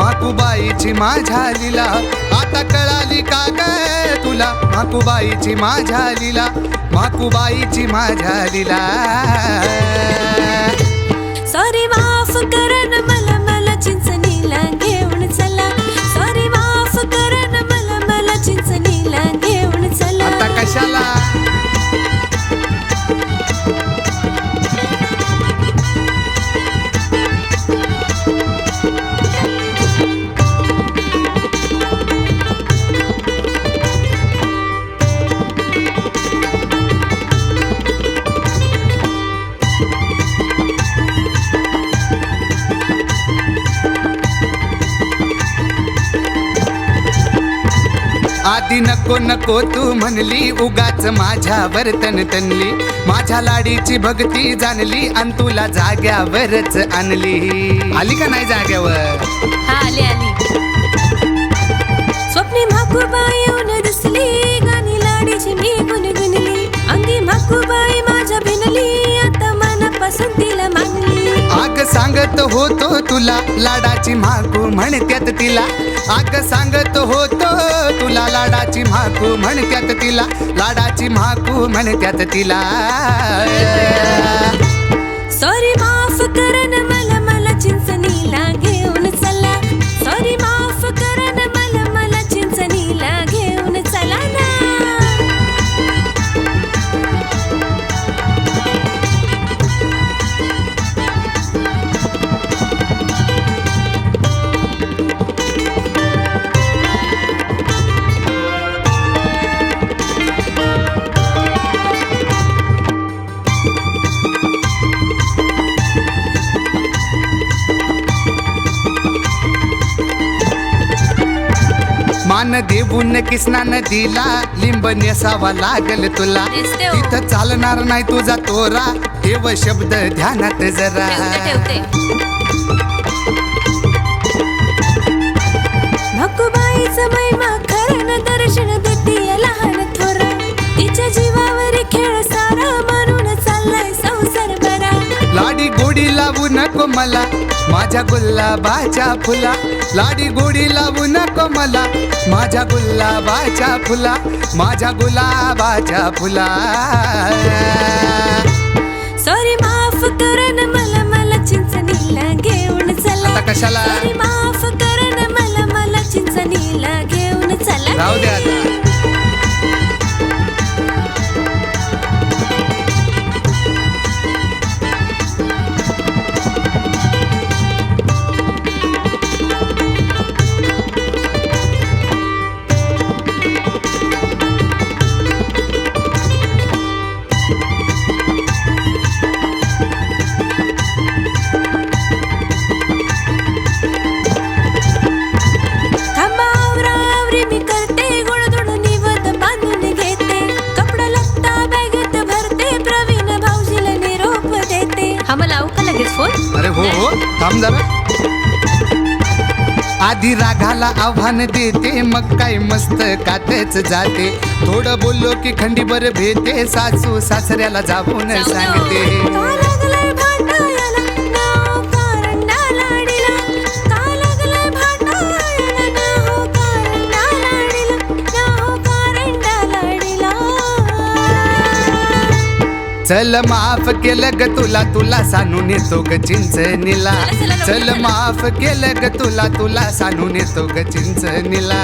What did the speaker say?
माकुबाईची माझ्या लिला आता कळाली का काय तुला? माकुबाईची माझ्या लिला माकुबाईची माझ्या लिला सॉरी आधी नको नको तू म्हणली उगाच माझ्यावर तन तनली. माझ्या लाडीची भक्ती जाणली आणि तुला जाग्यावरच आणली. आली का नाही जाग्यावर? सांगत होतो तुला लाडाची माकू म्हणत्यात तिला. आग सांगत होतो तुला लाडाची माकू म्हणत्यात तिला. लाडाची माकू म्हणत्यात तिला. सॉरी माफ कर मान देऊन किसना नदीला लिंब नेसावा लागल तुला. हो. तिथं चालणार नाही तुझा तोरा. ठेव शब्द ध्यानात जरा. ठेवते भकुबाईचं महिमा खरं न दर्शन गोडी लावू नको मला माझ्या गुलाबाच्या फुला. लाडी गोडी लावू नको मला माझ्या गुलाबाच्या फुला माझ्या गुलाबाच्या फुला. सॉरी माफ करा ना मला मला चिंचणीला घेऊन चला. कशाला? थांब जरा. आधी रागाला आव्हान देते मग काय मस्त कातच जाते. थोडं बोललो की खंडीभर भेटे सासू सासऱ्याला जाऊन सांगते. चल माफ केलं ग तुला तुला सांगून येतो ग चिंचणीला चला. माफ केलं ग तुला तुला सांगून येतो ग चिंचणीला